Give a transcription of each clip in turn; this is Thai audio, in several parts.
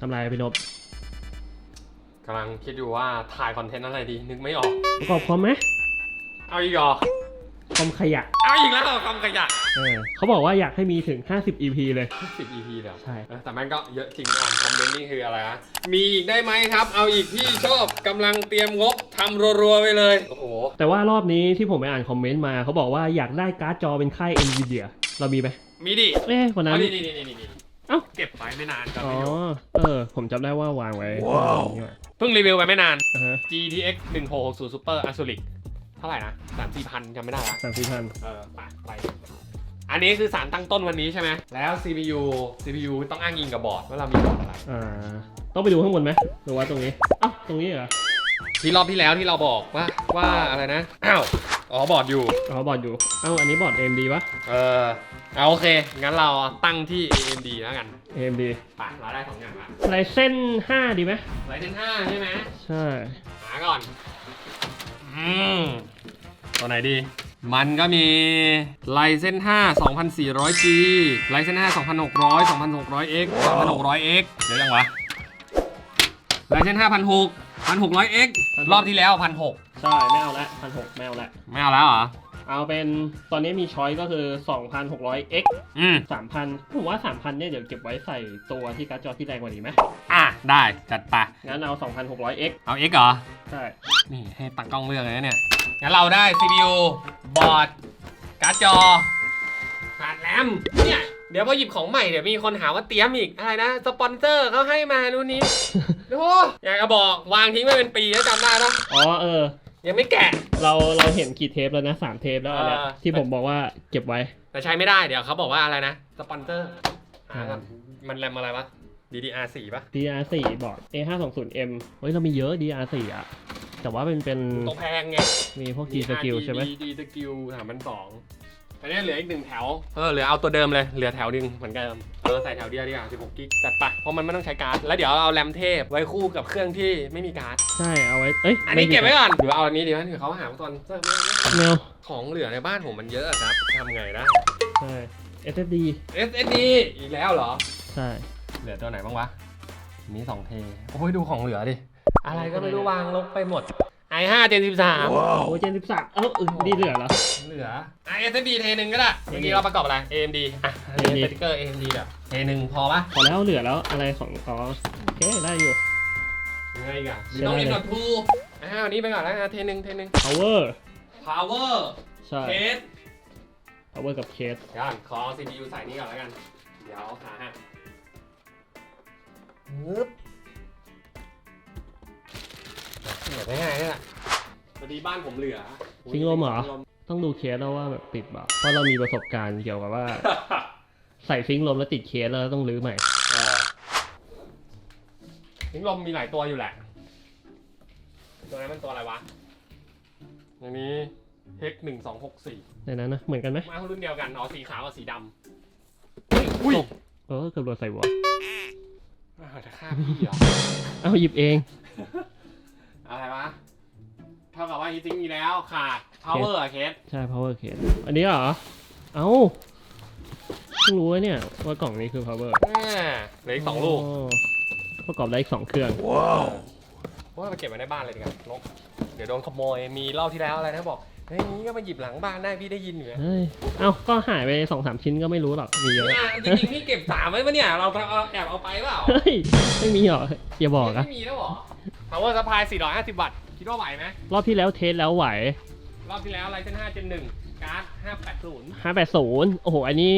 ทำลายพี่นพกำลังคิดอยู่ว่าถ่ายคอนเทนต์อะไรดี นึกไม่ออกประกอบคอมไหมเอาอีกเหรอคอมขยะเอาอีกแล้วเหรอคำขยะเออเขาบอกว่าอยากให้มีถึง 50 EP เลย 10 EP เลยเหรอใช่ เออแต่มันก็เยอะจริงอ่านคอมเมนต์นี่คืออะไรฮะมีอีกได้ไหมครับ เอาอีกพี่ชอบกำลังเตรียมงบทำรัวๆไปเลย โอ้โห แต่ว่ารอบนี้ที่ผมไปอ่านคอมเมนต์มาเขาบอกว่าอยากได้การ์ดจอเป็นค่าย Nvidia เรามีไหมมีดิเอ๊ะวันนั้เอาน นี่นี่นี่นี่นี่ เอ้า เก็บไว้ไม่นานจำอ๋อ ไม่อยู่เออ ผมจำได้ว่าวางไว้ว้าวนี่ว่ะเพิ่งรีวิวไปไม่นาน อ่าฮะ GTX 1660 Super Azuric เท่าไหร่นะสามสี่พันจำไม่ได้ละ สามสี่พันเออไปไป อันนี้คือสารตั้งต้นวันนี้ใช่ไหม แล้ว CPU CPU ต้องอ้างอิงกับบอร์ดว่าเรามีบอร์ดอะไร อ่า ต้องไปดูข้างบนไหมหรือว่าตรงนี้ เอ้า ตรงนี้เหรอ ที่รอบที่แล้วที่เราบอกว่าว่าอะไรนะ อ้าว อ๋อบอร์ดอยู่ อ๋อบอร์ดอยู่ เอ้าอันนี้บอร์ด AMD ปะ เออเอาโอเค งั้นเราตั้งที่ AMD แล้วกัน AMD ไปเราได้สองอย่างละ Ryzen 5ดีไหมไรเซน5ใช่ไหมใช่ หาก่อนอืมตัวไหนดี มันก็มี Ryzen 5 2400G Ryzen 5 2600 2600X 3600X เดี๋ยวยังวะ Ryzen 5 1600 1600X รอบที่แล้ว1,600 ใช่ไม่เอาละพันหกไม่เอาละไม่เอาแล้วเหรอ เอาเป็นตอนนี้มีช้อยก็คือ 2,600X อืม 3,000ผมว่า 3,000เนี่ยเดี๋ยวเก็บไว้ใส่ตัวที่การ์ดจอที่แรงกว่านี้ไหมอะ ได้จัดไป งั้นเอา 2,600X เอา X เหรอ ใช่นี่ให้ตักกล้องเลือกเลยนะเนี่ย งั้นเราได้ CPU บอร์ด การ์ดจอขาดแรมเนี่ย เดี๋ยวพอหยิบของใหม่เดี๋ยวมีคนหาว่าเตรียมอีก อะไรนะ สปอนเซอร์เขาให้มานู่นนี้ โอ้อยากจะบอกวางทิ้งไว้เป็นปีแล้วจำได้ปะอ๋อเออ ยังไม่แกะ เราเราเห็นกี่เทปแล้วนะสามเทปแล้วอันเนี้ยเออที่ผมบอกว่าเก็บไว้ แต่ใช้ไม่ได้เดี๋ยวเขาบอกว่าอะไรนะ สปอนเซอร์หาคกัรันบมันแรมอะไรวะ DDR4 ปะ DR4 บอร์ด A520M เฮ้ย เรามีเยอะ DR4 อะแต่ว่าเป็นเป็นตัวแพงไงมีพวก G skill ใช่ไหมดีดีสกิลสามพันสอง อันนี้เหลืออีกหนึ่งแถว เออเหลือเอาตัวเดิมเลยเหลือแถวหนึงเหมือนกันเออใส่แถวเดียวดีกว่า16กิกจัดไปเพราะมันไม่ต้องใช้การ์ดแล้วเดี๋ยวเอาแรมเทพไว้คู่กับเครื่องที่ไม่มีการ์ดใช่เอาไว้เอ้ยอันนี้เก็บไว้ก่อนหรือเอาอันนี้ดีไหมหรือเขาหาว่าตอนเซอร์ไม่ได้แนวของเหลือในบ้านผมมันเยอะอะครับทำไงได้ใช่ SSD SSD อีกแล้วเหรอ ใช่ เหลือตัวไหนบ้างวะ มีสองเท โอ้ยดูของเหลือดิ อะไรก็ไม่รู้วางลกไปหมด i5 Gen 13โอ้เจนสิบสามเอ้าเออนี่เหลือเหรอ เหลือ i SSD เทหนึ่งก็ได้เมื่อกี้เราประกอบอะไร AMD อะอันนี้ AMD สติ๊กเกอร์ AMD แบบเทหนึ่งพอปะพอแล้วเหลือแล้วอะไรของอ๋อโอเคได้อยู่ ยังไงอีกอะหรือใช่ต้องมีดอททูอ้าวนี่ไปก่อนแล้วนะเทหนึ่งเทหนึ่ง power power ใช่ case power กับ case เดี๋ยวก่อนขอ CPU ใส่นี่ก่อนแล้วกัน เดี๋ยวขาหั เหลือได้ไงเนี่ยพอดีบ้านผมเหลือทิ้งลมเหรอต้องดูเคสแล้วว่าแบบติดเปล่าเพราะเรามีประสบการณ์เกี่ยวกับว่า ใส่ซิงค์ลมแล้วติดเคสแล้วต้องรื้อใหม่ เออทิ้งลมมีหลายตัวอยู่แหละ ตัวนั้นมันตัวอะไรวะ อันนี้ Hex หนึ่งสองหกสี่ในนั้นนะเหมือนกันไหมมารุ่นเดียวกันอ๋อสีขาวกับสีดำอุ้ยเออเกือบโดนใส่หัว อ้าวจะฆ่าพี่เหรอ เอาหยิบเอง อะไรวะเท่ากับว่าฮีติ้งมีแล้วขาด power อะเคสใช่ power case อันนี้เหรอ เอ้าเพิ่งรู้ว่าเนี่ย ว่ากล่องนี้คือ power อ่าเหลืออีกสองลูกประกอบได้อีกสองเครื่อง ว่าไปเก็บไว้ในบ้านเลยดีกว่านกเดี๋ยวโดนขโมยมีรอบที่แล้วอะไรนะบอกเฮ้ยนี้ก็มาหยิบหลังบ้านได้พี่ได้ยินอยู่นะเฮ้ย เอ้า ก็หายไปสองสามชิ้นก็ไม่รู้หรอก มีเยอะ อะจริงๆพี่เก็บสามไว้ปะเนี่ยเราเอาแอบเอาไปเปล่าเฮ้ย ไม่มีหรออย่าบอกนะไม่มีแล้วเหรอ power supply 450 วัตต์คิดว่าไหวไหมรอบที่แล้วเทสแล้วไหว รอบที่แล้วไรเซน5 Gen 1การ์ด580 580 โอ้โห อันนี้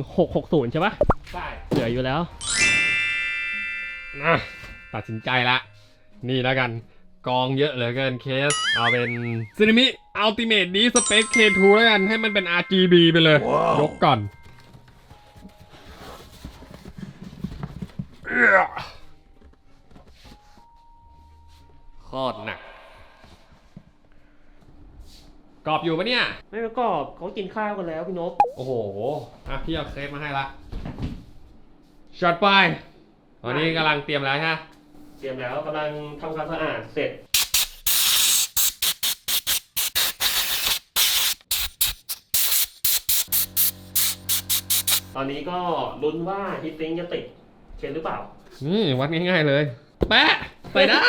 1660 ใช่ปะใช่เหลืออยู่แล้วนะตัดสินใจละ นี่แล้วกันกองเยอะเหลือเกินเคส เอาเป็นซีนิมิอัลติเม e ดีสเป c K2 แล้วกัน ให้มันเป็น RGB ไปเลย ยกก่อนเอื้อ โคตรหนัก กรอบอยู่ปะเนี่ย ไม่ประกอบเขากินข้าวกันแล้วพี่นพโอ้โหอะพี่เอาเครปมาให้ละช็อตไปตอนนี้กำลังเตรียมแล้วใช่ไหมเตรียมแล้วกำลังทำความสะอาดเสร็จ ตอนนี้ก็ลุ้นว่าฮิตติ้งจะติดเขียนหรือเปล่า นี่วัดง่ายๆเลย แปะ ใส่ได้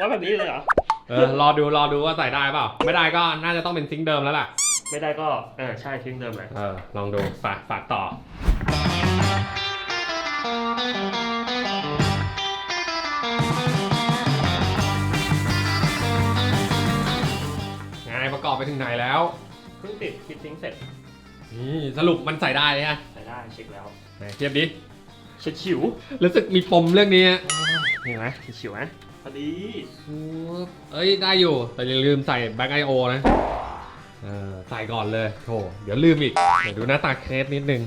ว่าแบบนี้เลยเหรอ เออ รอดู รอดูว่าใส่ได้เปล่า ไม่ได้ก็น่าจะต้องเป็นซิงค์เดิมแล้วล่ะ ไม่ได้ก็อ่าใช่ทิ้งเดิมเลยเออ ลองดู ฝาก ฝากต่อ ไงประกอบไปถึงไหนแล้ว เพิ่งติดคิดทิ้งเสร็จ นี่ สรุปมันใส่ได้เลยฮะใส่ได้เช็คแล้ว ไหนเทียบดิ เช็ดฉิวรู้สึกมีปมเรื่องนี้ฮะเห็นไหมเช็ดฉิวไหมพอดีเอ้ยได้อยู่ แต่อย่าลืมใส่แบ็กไอโอนะเออใส่ก่อนเลยโถเดี๋ยวลืมอีกเดี๋ยวดูหน้าตาเคสนิดนึง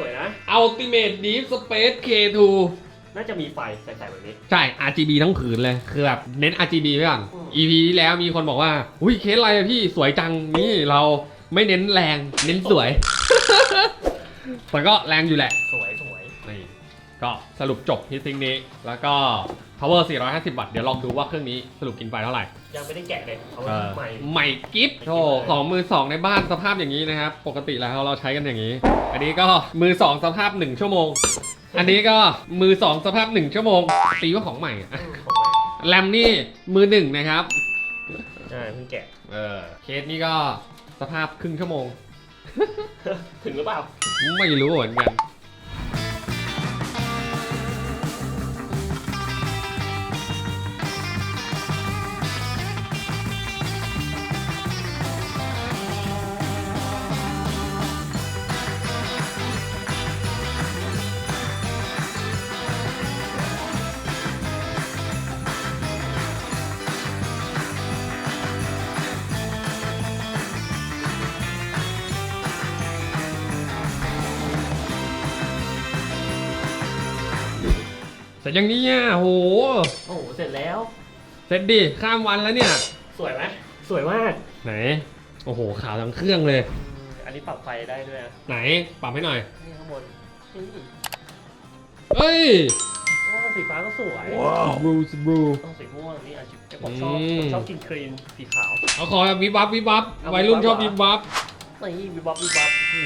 สวยนะ Ultimate Deep Space K2 น่าจะมีไฟใส่ๆแบบนี้ ใช่ RGB ทั้งผืนเลย คือแบบเน้น RGB ไว้ก่อนอืม EP ที่แล้วมีคนบอกว่า อุ้ยเคสอะไรอะพี่สวยจังนี่เราไม่เน้นแรง เน้นสวย แต่ก็แรงอยู่แหละ สวยสวยนี่ก็สรุปจบที่ซิงค์นี้ แล้วก็ power 450 วัตต์ เดี๋ยวลองดูว่าเครื่องนี้สรุปกินไฟเท่าไหร่ยังไม่ได้แกะเลยเอาไว้เออใหม่ ใหม่กิฟต์โธ่ของมือสองในบ้านสภาพอย่างนี้นะครับ ปกติแล้วเราใช้กันอย่างนี้ อันนี้ก็มือสองสภาพ 1 ชั่วโมง อันนี้ก็มือสองสภาพ 1 ชั่วโมง ตีว่าของใหม่อะอืมของใหม่แรมนี่มือหนึ่งนะครับ ใช่เพิ่งแกะ เออ เคสนี่ก็สภาพครึ่งชั่วโมง ถึงหรือเปล่า ไม่รู้เหมือนกัน เสร็จยังนี้อะโห โอ้โห เสร็จแล้ว เสร็จดิข้ามวันแล้วเนี่ย สวยไหมสวยมาก ไหน โอ้โหขาวทั้งเครื่องเลยอืมอันนี้ปรับไฟได้ด้วยนะไหนปรับให้หน่อย นี่ข้างบนนี่เอ้ยโอ้สีฟ้าก็สวย บลูสบลู ต้องสีม่วงนี่อาชีพผมชอบอืม ผมชอบกินครีมสีขาว เอาขอแบบวิบวับวิบวับเอาวัยรุ่นวิชบอวับบวิบวับนี่วิบวับวิบวับอื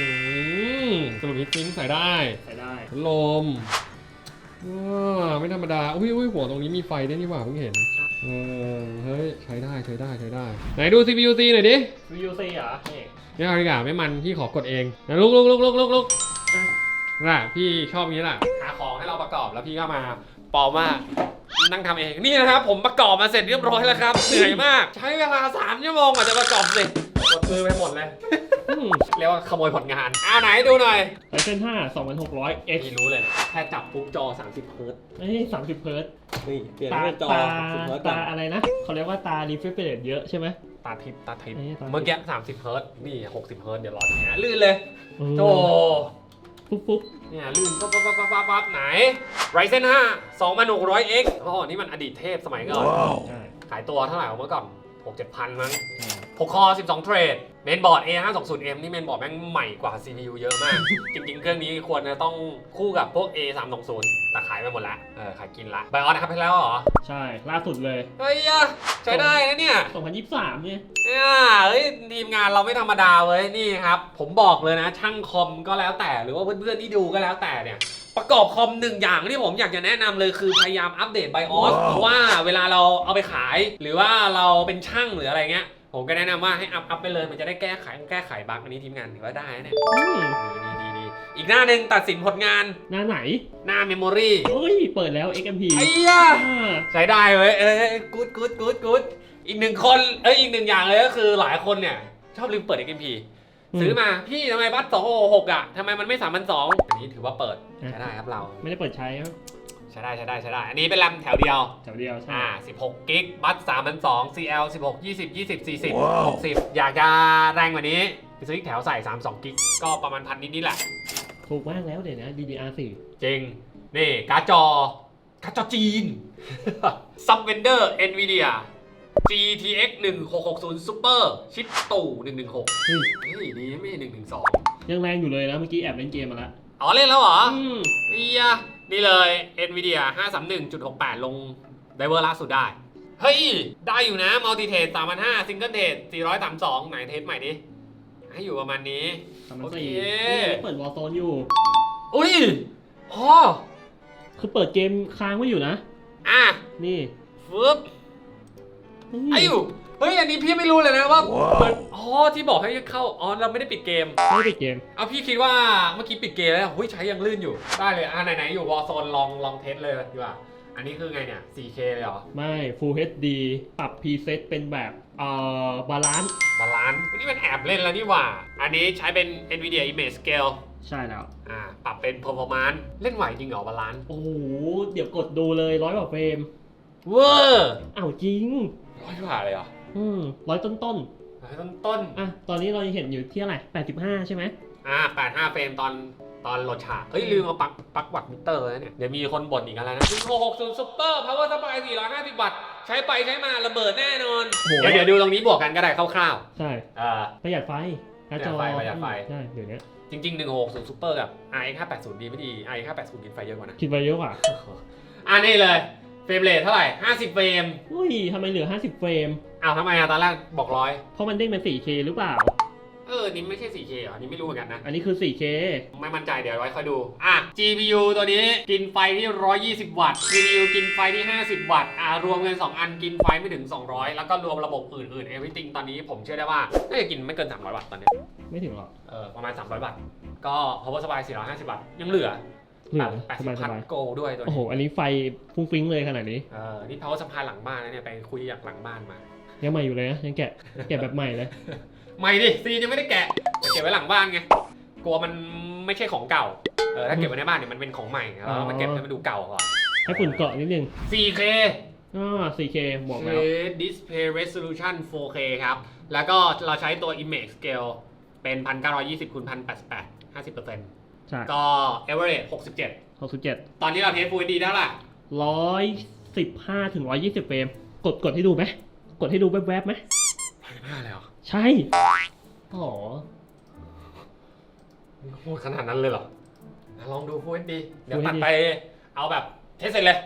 มสรุปฮิตติ้งใส่ได้ใส่ได้ พัดลม ว้าไม่ธรรมดา อุ้ยอุ้ยหัวตรงนี้มีไฟด้วยนี่หว่าเพิ่งเห็น เออ เฮ้ย ใช้ได้ ใช้ได้ ใช้ได้ ไหนดู CPU C หน่อยดิวิวซีเหรอนี่ไม่เอาดีกว่าไม่มัน พี่ขอกดเองนะลุกลุกลุกลุกลุกลุกอะน่ะ พี่ชอบอย่างนี้แหละหาของให้เราประกอบแล้วพี่ก็มาปลอมว่านั่งทำเอง นี่นะครับผมประกอบมาเสร็จเรียบร้อยแล้วครับ เหนื่อยมาก ใช้เวลา3ชั่วโมงกว่าจะประกอบเสร็จกด มือไปหมดเลยอืมเรียกว่าขโมยผลงานอ้าวไหนดูหน่อยไอเซน5 2600 X พี่รู้เลยนะแค่จับปุ๊บจอ 30เฮิร์ตซ์เอ้ย30เฮิร์ตซ์นี่เปลี่ยนตาเป็นจอตา30เฮิร์ตซ์ตาอะไรนะเขาเรียกว่าตา refresh เยอะใช่ไหม ตาทิพย์ตาทิพย์เอ้ยตาทิพย์ เมื่อกี้30เฮิร์ตซ์นี่ 60เฮิร์ตซ์เดี๋ยวรอดูนะลื่นเลยเออโจปุ๊บปุ๊บเนี่ยลื่นปั๊บปั๊บปั๊บปั๊บปั๊บปั๊บไหน Ryzen 5 2600X อ๋อนี่มันอดีตเทพสมัยก่อน ใช่ขายตัวเท่าไหร่วะเมื่อก่อน6 7พันมั้ง 6คอ12 เทรดเมนบอร์ด A520M นี่เมนบอร์ดแม่งใหม่กว่า CPU เยอะมาก จริง ๆ เครื่องนี้ควรจะต้องคู่กับพวก A320 แต่ขายไปหมดละ เออ ขายกินละไบออสนะครับไปแล้วเหรอ ใช่ ล่าสุดเลย เฮ้ยอะใช้ได้นะเนี่ย 2023เนี่ยเนี่ยเฮ้ยทีมงานเราไม่ธรรมดาเว้ย นี่ครับ ผมบอกเลยนะ ช่างคอมก็แล้วแต่ หรือว่าเพื่อนๆที่ดูก็แล้วแต่เนี่ยประกอบคอมหนึ่งอย่างที่ผมอยากจะแนะนำเลยคือพยายามอัปเดตไบออสเพราะว่าเวลาเราเอาไปขาย หรือว่าเราเป็นช่างหรืออะไรเงี้ย ผมก็แนะนำว่าให้อัพอัพไปเลยมันจะได้แก้ไขแก้ไขบั๊กอันนี้ทีมงานถือว่าได้นะเนี่ยอืมดีดีดีอีกหน้าหนึ่งตัดสินผลงานหน้าไหนหน้าเมมโมรีเอ้ย เปิดแล้ว XMP ไอ้ยะ อ่าใช้ได้เว้ยเอ้ยกูดกูดกูดกูดอีกหนึ่งคน เอ้ย อีกหนึ่งอย่างเลยก็คือหลายคนเนี่ย ชอบลืมเปิด XMP ซื้อมา พี่ทำไมบัตร266อะทำไมมันไม่3 2 0 0อันนี้ถือว่าเปิด ใช้ได้ครับเรา ไม่ได้เปิดใช้ครับ ใช้ได้ใช้ได้ใช้ได้ อันนี้เป็นแรมแถวเดียว แถวเดียวใช่ อ่า 16 กิก บัต3,200 CL 16 20 20 40 60 อยากจะแรงกว่านี้ไปซื้ออีกแถวใส่ 32 กิก ก็ประมาณพันนิดนี่แหละ ถูกมากแล้วเดี๋ยวนะ DDR4 จริง นี่ การ์ดจอ การ์ดจอจีนซับเวนเดอร์ NVIDIA GTX 1660 Super ชิปตู่ 116เฮ้ยเฮ้ยดีไม่ใช่112ยังแรงอยู่เลยนะเมื่อกี้แอบเล่นเกมมาแล้วอ๋อเล่นแล้วเหรออืม เอีย นี่เลย NVIDIA 531.68 ลงไดเวอร์ล่าสุดได้ เฮ้ย ได้อยู่นะมัลติเทส3,500ซิงเกิลเทส432 ไหนเทสใหม่ดิ ให้อยู่ประมาณนี้สามพันโอเคสี่นี่เปิดวอลโซนอยู่ อุ้ยพอคือเปิดเกมค้างไว้อยู่นะ อะ นี่ฟึบนี่ไอ้อยู่ เฮ้ยอันนี้พี่ไม่รู้เลยนะว่าเปิดอ๋อที่บอกให้เข้าอ๋อเราไม่ได้ปิดเกม ไม่ได้เกมเอาพี่คิดว่าเมื่อกี้ปิดเกมแล้วเฮ้ยใช้ยังลื่นอยู่ได้เลยอะไหนๆอยู่วอลโซนลองลองเทสเลยดีกว่าอันนี้คือไงเนี่ย 4K เลยเหรอ ไม่ Full HD ปรับ preset เป็นแบบเอ่อบาลานซ์บาลานซ์นี่มันแอบเล่นแล้วนี่หว่า อันนี้ใช้เป็น NVIDIA Image Scale ใช่แล้ว อ่า ปรับเป็น performance เล่นไหวจริงเหรอบาลานซ์โอ้โห เดี๋ยวกดดูเลยร้อยกว่าเฟรม เวอร์อ้าวจริงร้อยกว่าเลยเหรอ อืมร้อยต้นต้นร้อยต้นต้นๆอะตอนนี้เรายังเห็นอยู่ที่เท่าไหร่85ใช่ไหมอ่า85เฟรมตอนตอนโหลดฉากเฮ้ยลืมเอาปลั๊กปลั๊กวัดมิเตอร์แล้วเนี่ย เดี๋ยวมีคนบ่นอีกอะไรนะ1660 Super Power Supply 450วัตต์ใช้ไปใช้มาระเบิดแน่นอนโอ้โหเดี๋ยวเดี๋ยวดูตรงนี้บวกกันก็ได้คร่าวใช่ๆอ่า ประหยัดไฟการ์ดจอประหยัดไฟประหยัดไฟใช่เดี๋ยวนี้จริง ๆ 1660 Super กับ RX 580ดีไม่ดี RX 580กินไฟเยอะกว่านะ คิดไว้เยอะกว่าอ่านี่เลย เฟรมเรทเท่าไหร่ 50 เฟรม อุ้ยทำไมเหลือ 50 เฟรม อ้าวทำไมอะตอนแรกบอกร้อยเพราะมันเด้งเป็น 4K หรือเปล่า เออ นี่ไม่ใช่ 4K เหรอ นี่ไม่รู้เหมือนกันนะ อันนี้คือ 4K ไม่มั่นใจเดี๋ยวไว้ค่อยดู อะ GPU ตัวนี้กินไฟที่ 120 วัตต์ CPU กินไฟที่ 50 วัตต์ อ่ารวมกัน2อันกินไฟไม่ถึง 200 แล้วก็รวมระบบอื่นๆ everything ตอนนี้ผมเชื่อได้ว่า น่าจะกินไม่เกิน 300 วัตต์ตอนเนี้ยไม่ถึงหรอก เออ ประมาณ 300 วัตต์ ก็ power supply 450 วัตต์ ยังเหลือ เหลือแปดสสิบายบสพันบายโกด้วยตัวโอ้โห นี้อันนี้ไฟฟุ้งฟิ้งเลยขนาดนี้ เออนี่ power supply หลังบ้านนะเนี่ยไปคุยจากหลังบ้านมา ยังใหม่อยู่เลยนะยังแกะแกะแบบใหม่เลย ไม่ดิซียังไม่ได้แกะแต่เก็บไว้หลังบ้านไงกลัวมันไม่ใช่ของเก่าเออถ้าเก็บไว้ในบ้านเนี่ยมันเป็นของใหม่เราต้องมาเก็บให้มันดูเก่าก่อน ให้ฝุ่นเกาะนิดนึง 4K อ่า 4K บอกแล้ว Display Resolution 4K ครับ แล้วก็เราใช้ตัว Image Scale เป็น 1920คูณ1088 50% ใช่ก็ Average 67 67ตอนนี้เราเทส Full HD เท่าไหร่115ถึง120เฟรมกดกดให้ดูไหมกดให้ดูแวบๆไหม105เลยเหรอใช่อ๋อโหดขนาดนั้นเลยเหรออะลองดู Full HD เดี๋ยว Full ตัด HD ไปเอาแบบเทสเสร็จเลย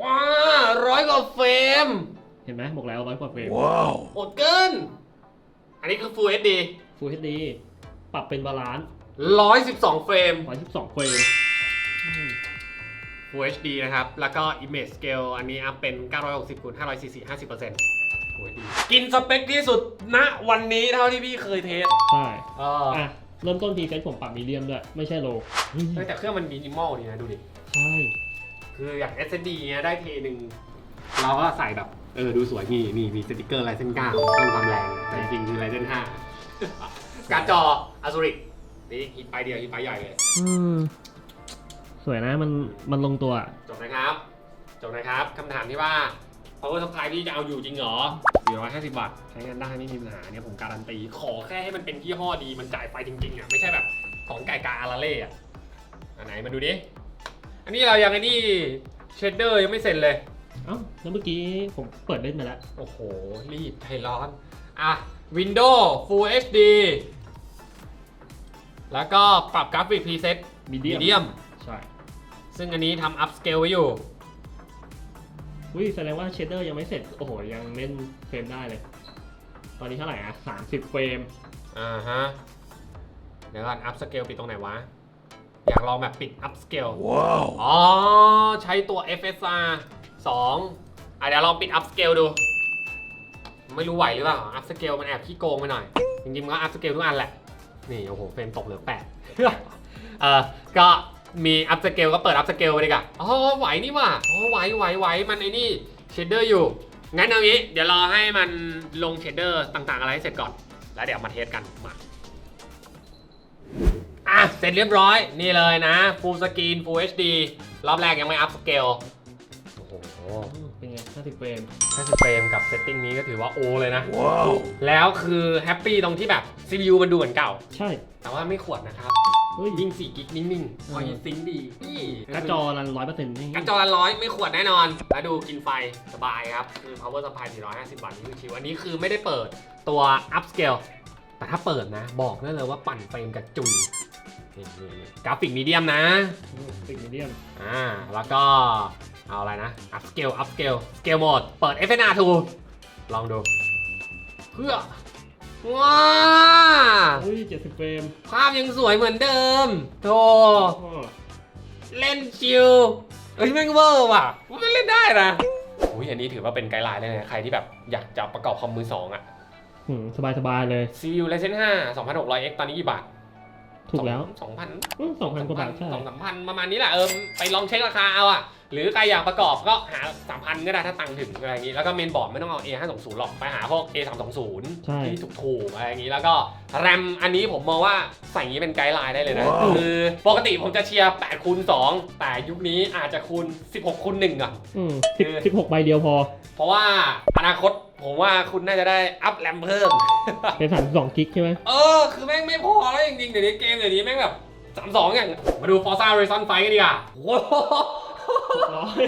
ว้าร้อยกว่าเฟรมเห็นไหมบอกแล้วร้อยกว่าเฟรมโหดเกิน อันนี้คือ Full HD Full HD ปรับเป็นบาลานซ์ 112เฟรม 112เฟรมอืม Full HD นะครับ แล้วก็ Image Scale อันนี้อัพเป็น 960คูณ544 50% Full HD กินสเปคที่สุดณวันนี้เท่าที่พี่เคยเทสใช่ เอออะ เริ่มต้นทีเซตผมปรับมีเดียมด้วย ไม่ใช่โลเฮ้ยแต่เครื่องมันมินิมอลดีนะดูดิ ใช่ คืออย่าง SSD เนี้ยได้เทหนึ่งเราก็ใส่แบบ เออ ดูสวยนี่นี่มีสติกเกอร์ Ryzen 9เพิ่มความแรง แต่จริงๆคือ Ryzen 5การ์ดจอ Azuric นี่ฮิตไปเดียวฮิตไปใหญ่เลยอืมสวยนะมันมันลงตัวอะจบนะครับจบนะครับคำถามที่ว่า power supply พี่จะเอาอยู่จริงเหรอ450บาทใช้งานได้ไม่มีปัญหาเนี่ยผมการันตี ขอแค่ให้มันเป็นยี่ห้อดีมันจ่ายไฟจริงๆอะไม่ใช่แบบของไก่กาอาราเล่อะอันไหนมาดูดิอันนี้เรายังไอ้นี่เชดเดอร์ยังไม่เสร็จเลย เอ้าแล้วเมื่อกี้ผมเปิดเล่นมาแล้ว โอ้โห รีบใจร้อน อะ Windows Full HD แล้วก็ปรับกราฟิกพรีเซต Medium Medium ใช่ซึ่งอันนี้ทำ upscale ไว้อยู่อุ้ยแสดงว่าเชดเดอร์ยังไม่เสร็จ โอ้โห ยังเล่นเฟรมได้เลย ตอนนี้เท่าไหร่อะ30เฟรม อ่าฮะ เดี๋ยวก่อน upscale ปิดตรงไหนวะ อยากลองแบบปิด upscale ว้าว อ๋อ ใช้ตัว FSR 2อะเดี๋ยวลองปิด upscale ดู ไม่รู้ไหวหรือเปล่า upscale มันแอบขี้โกงไปหน่อย จริงๆมันก็ upscale ทุกอันแหละ นี่โอ้โหเฟรมตกเหลือ8เออก็มี upscale ก็เปิด upscale ไปดีกว่าอ๋อไหวนี่ว่าอ๋อไหวไหวไหวมันไอ้นี่ shader อยู่ งั้นเอางี้ เดี๋ยวรอให้มันลง shader ต่างๆ อะไรให้เสร็จก่อน แล้วเดี๋ยวมาเทสกันมาอะ เสร็จเรียบร้อย นี่เลยนะ full screen full HD รอบแรกยังไม่ up scale โอ้โหเป็น ไง50เฟรม 50เฟรมกับเซตติ้งนี้ก็ถือว่าโอเลยนะ ว้าว แล้วคือแฮปปี้ตรงที่แบบ CPU มันดูเหมือนเก่า ใช่ แต่ว่าไม่ขวดนะครับเฮ้ย ยิ่ง4กิกนิ่งๆพออืมยิงซิงค์ดีนี่การ์ดจอรันร้อยเปอร์เซ็นต์การ์ดจอละร้อยไม่ขวดแน่นอน แล้วดูกินไฟสบายครับ คือ power supply 450 วัตต์นี่คือชิวอันนี้คือไม่ได้เปิดตัว upscale แต่ถ้าเปิดนะ บอกได้เลยว่าปั่นเฟรมกระจุย นี่นี่นี่กราฟิกมีเดียมนะ ติดมีเดียมอ่า แล้วก็เอาอะไรนะ upscale upscale scale mode เปิด FNR 2ลองดู เพื่อ ว้า อุ้ยเจ็ดสิบเฟรมภาพยังสวยเหมือนเดิมโธอ้อเล่นชิลเอ้ยแม่งเวอร์ว่ะมันเล่นได้นะอุ้ยอันนี้ถือว่าเป็นไกด์ไลน์เลยนะใครที่แบบอยากจะประกอบคอมมือสองอะ หืมสบายๆเลย CPU Ryzen 5 2600X ตอนนี้กี่บาท ถูกแล้วสองพันสองพันกว่าบาทใช่สองสามพันประมาณนี้แหละเออไปลองเช็คราคาเอาอะหรือใครอยากประกอบก็หาสามพันก็ได้ถ้าตังค์ถึงอะไรอย่างนี้ แล้วก็เมนบอร์ดไม่ต้องเอา A 5 2 0หรอกไปหาพวก A 3 2 0ใช่ที่ถูกๆอะไรอย่างนี้แล้วก็แรมอันนี้ผมมองว่าใส่อย่างนี้เป็นไกด์ไลน์ได้เลยนะ คือปกติผมจะเชียร์8คูณ2แต่ยุคนี้อาจจะคูณ 16คูณ1อะอืมสิบเออสิบหกใบเดียวพอ เพราะว่าอนาคต ผมว่าคุณน่าจะได้อัพแรมเพิ่ม เป็นสามสองกิกใช่ไหมเออ คือแม่งไม่พอแล้วจริงๆเดี๋ยวนี้เกมเดี๋ยวนี้แม่งแบบสามสองอย่าง มาดู Forza Horizon 5กันดีกว่าโอ้โหร้อย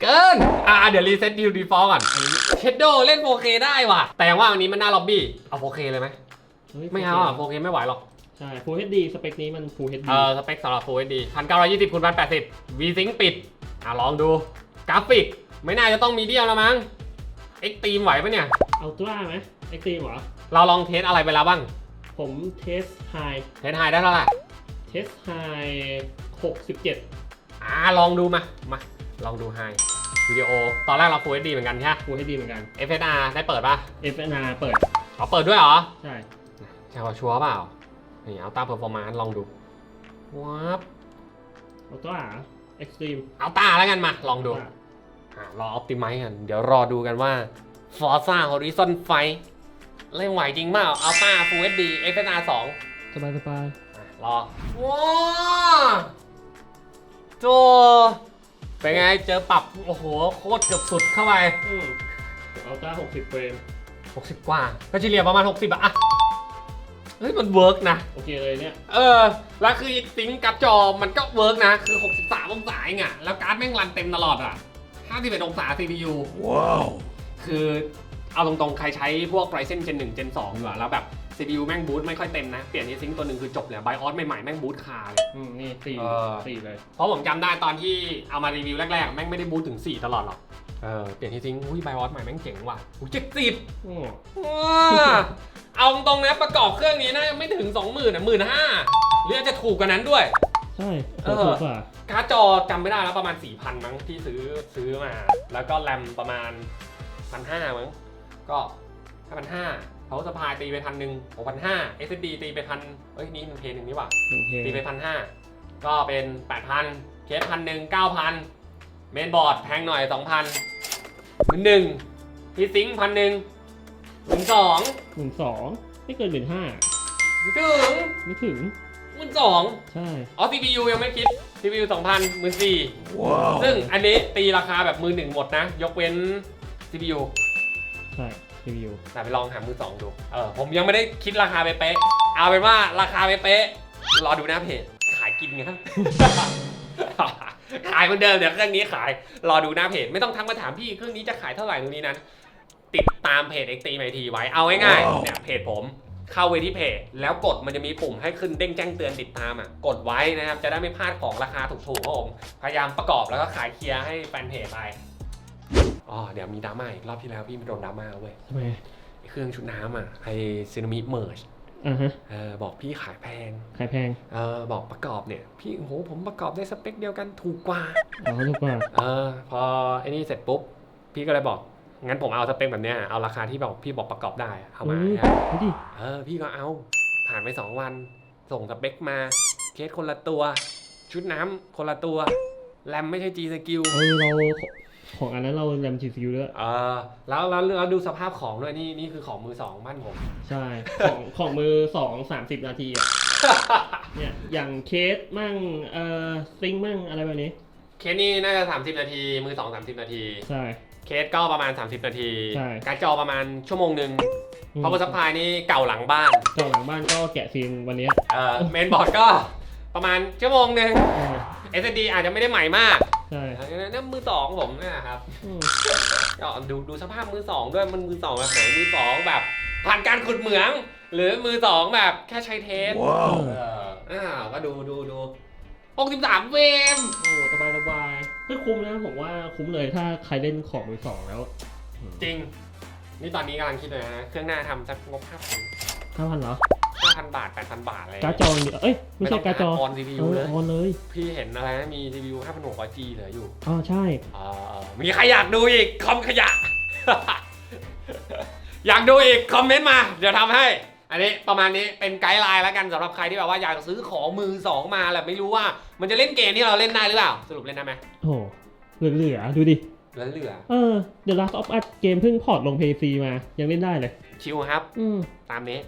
เกิน อ่าเดี๋ยวรีเซ็ตดิวดีฟอลก่อนเชดโดเล่น 4K ได้ว่ะ แต่ยังว่าอันนี้มันหน้าล็อบบี้ เอา 4K เลยไหม ไม่เอาอะ 4K ไม่ไหวหรอก ใช่ Full HD สเปคนี้มัน Full HD เออ สเปคสำหรับ Full HD 1920คูณ1080 V-Sync ปิด อะ ลองดู กราฟิก ไม่น่าจะต้องมีเดียมแล้วมั้ง Extreme ไหวปะเนี่ยอัลตร้าไหม Extreme เหรอ เราลองเทสอะไรไปแล้วบ้าง ผมเทสไฮเทสไฮได้เท่าไหร่เทสไฮหกสิบเจ็ดอ่าลองดูมา มา ลองดูไฮวิดีโอ ตอนแรกเรา Full HD เหมือนกันใช่ไหม Full HD เหมือนกัน FSR ได้เปิดป่ะ FNR เปิด อ๋อเปิดด้วยเหรอใช่ ใช่ว่าชัวร์เปล่า นี่เอาตาเพอร์ฟอร์มานซ์ลองดูว้าบอัลตร้า Extreme เอาตาแล้วกันมา ลองดู Ultra อะ รอออ t ติไม e กัน เดี๋ยวรอดูกันว่า Forza Horizon 5เล่นไหวจริงเปล่าเอาตา Full HD FSR 2สบายสบายอะรอ ว้าโจเป็นไงเจอปรับ โอ้โห โคตรเกือบสุดเข้าไปอืมอัลตร้าหกสิบเฟรม60กว่า ก็เฉลี่ยประมาณ60อะอะเฮ้ยมันเวิร์กนะ โอเคเลยเนี่ย เออ แล้วคือซิงค์การ์ดจอมันก็เวิร์กนะ คือ 63องศาเองอะแล้วการ์ดแม่งรันเต็มตลอดอะ 51องศา CPU ว้าวคือเอาตรงๆ ใครใช้พวก Ryzen Gen 1 Gen 2อยู่อะแล้วแบบ CPU แม่งบูตไม่ค่อยเต็มนะ เปลี่ยนที่ซิงค์ตัวหนึ่งคือจบเลยไบออสใหม่ๆ แม่งบูตคาเลย อืมนี่สี่เออ สี่เลย เพราะผมจำได้ตอนที่เอามารีวิวแรกๆ แม่งไม่ได้บูตถึง 4 ตลอดหรอกเออเปลี่ยนที่ซิงค์อุ้ยไบออสใหม่แม่งเจ๋งว่ะอุ้ยเจ็ดสิบอืมว้าเอาตรงๆนะประกอบเครื่องนี้นะไม่ถึง 20,000อะหมื่นห้าหรืออาจจะถูกกว่านั้นด้วย ใช่เออ ถูกกว่า การ์ดจอจำไม่ได้แล้วประมาณ 4,000 มั้งที่ซื้อซื้อมา แล้วก็แรมประมาณ 1,500 มั้ง ก็5,500เขาสปายตีไปพันหนึ่ง6,500 SSD ตีไปพันเอ้ย นี่มันเพนหนึ่งนี่หว่า โอเคตีไปพันห้าก็เป็น 8,000 เคสพันหนึ่ง9,000 เมนบอร์ดแพงหน่อย 2,000หมื่นหนึ่งพีซิงพันหนึ่งหมื่นสองหมื่นสองไม่เกินหมื่นห้าถึง ไม่ถึง หมื่นสองใช่ อ๋อ CPU ยังไม่คิด CPU 2,000หมื่นสี่ว้าว ซึ่งอันนี้ตีราคาแบบมือหนึ่งหมดนะ ยกเว้น CPU ใช่ CPU แต่ไปลองหามือสองดู เออ ผมยังไม่ได้คิดราคาไปเป๊ะ เอาเป็นว่าราคาไปเป๊ะ รอดูหน้าเพจ ขายกินครับ ขายเหมือนเดิมเดี๋ยวเครื่องนี้ขาย รอดูหน้าเพจ ไม่ต้องทักมาถามพี่เครื่องนี้จะขายเท่าไหร่ตรงนี้นั้น ติดตามเพจ x t m i t ไว้ เอาง่ายๆเนี่ยเพจผม เข้าไปที่เพจแล้วกดมันจะมีปุ่มให้ขึ้นเด้งแจ้งเตือนติดตามอะกดไว้นะครับจะได้ไม่พลาดของราคาถูกๆครับผมพยายามประกอบแล้วก็ขายเคลียร์ให้แฟนเพจไปอ๋อเดี๋ยวมีดราม่าอีกรอบที่แล้วพี่โดนดราม่าเว้ยทำไมไอ้เครื่องชุดน้ำอะไอซีนามิเมอร์ชอ่าฮะเออบอกพี่ขายแพง ขายแพง เออบอกประกอบเนี่ย พี่โอ้โหผมประกอบได้สเปคเดียวกันถูกกว่า อ๋อถูกกว่า เออ พอไอ้นี่เสร็จปุ๊บ พี่ก็เลยบอก งั้นผมเอาสเปคแบบเนี้ยเอาราคาที่บอกพี่บอกประกอบได้เอามาเออฮะเอาดิเออพี่ก็เอาผ่านไป 2 วัน ส่งสเปคมา เคสคนละตัว ชุดน้ำคนละตัว แรมไม่ใช่ G Skill เออเราของอันนั้นเราแรม GPU ด้วยเออแล้วแล้วแล้วดูสภาพของด้วยนี่นี่คือของมือสองบ้านผม ใช่ ของของมือสองสามสิบนาทีอะเนี่ยอย่างเคสมั่งเอ่อซิงค์มั่งอะไรแบบนี้ เคสนี่น่าจะ30นาที มือสอง30นาที ใช่ เคสก็ประมาณ 30 นาที ใช่ การ์ดจอประมาณชั่วโมงหนึ่งอืมพาวเวอร์ซัพพลายนี่เก่าหลังบ้าน เจ้าหลังบ้านก็แกะซีนวันเนี้ยเอ่อเมนบอร์ดก็ประมาณชั่วโมงหนึ่งเออ SSD อาจจะไม่ได้ใหม่มากใช่นั่นมือสองผมเนะครับอืมก็ดูดูสภาพมือสองด้วยมันมือสองแบบไหนมือสองแบบ ผ่านการขุดเหมือง หรือมือสองแบบแค่ใช้เทสว้าวเอออ้าวก็ดูดูดู63เฟรมโอ้สบายสบา ยเฮ้ยคุ้มนะผมว่าคุ้มเลยถ้าใครเล่นของมือสองแล้วจริง นี่ตอนนี้กำลังคิดเลยนะ เครื่องหน้าทำสักงบ5,000ห้าพันเหรอ5,000บาท8,000บาทอะไรการ์ดจอมีเอ้ยไม่ใช่การ์ดจอออนซีเอพียูอเลยออนเลย พี่เห็นอะไรนะมี CPU 5,600G เหลืออยู่อ๋อใช่อ่ามีใครอยากดูอีกคอมขยะ อยากดูอีกคอมเมนต์มา เดี๋ยวทำให้ อันนี้ประมาณนี้เป็นไกด์ไลน์แล้วกันสำหรับใครที่แบบว่าอยากซื้อของมือสองมาแหละไม่รู้ว่า มันจะเล่นเกมที่เราเล่นได้หรือเปล่า สรุปเล่นได้ไหมโอ้โหเหลือๆดูดิ แล้วเหลือเออ The Last of Us เกมเพิ่งพอร์ตลง PC มา ยังเล่นได้เลย ชิวครับ อืม ตามนี้